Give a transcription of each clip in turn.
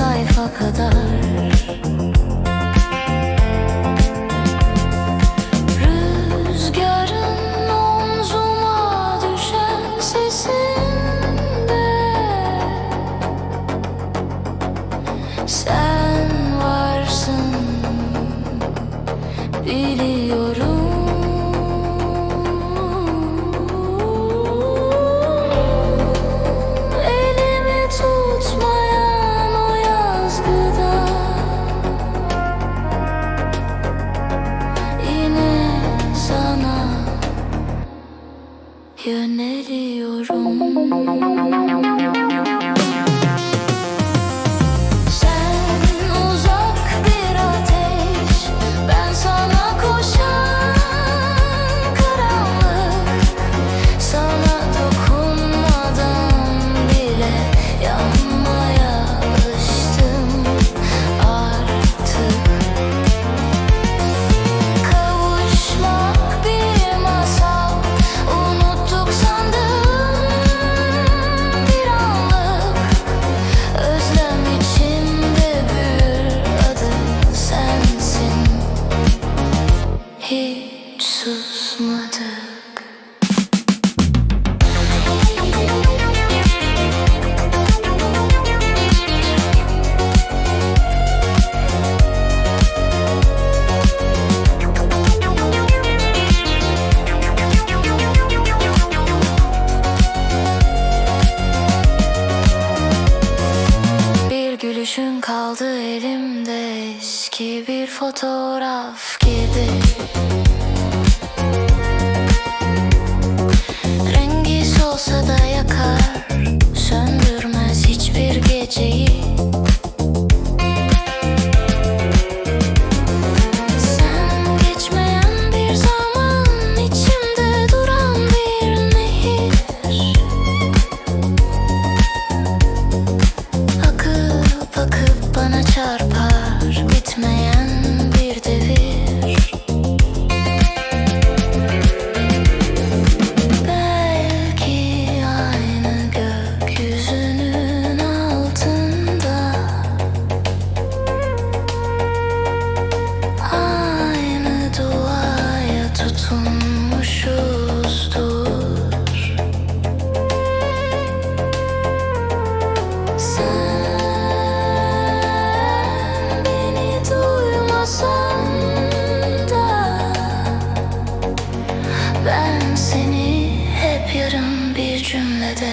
sayfa kadar. Rüzgarın omzuma düşen sesinde. Sen varsın biliyorum. Thank you. Gülüşün kaldı elimde eski bir fotoğraf gibi. cümlede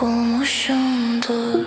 bulmuşumdur.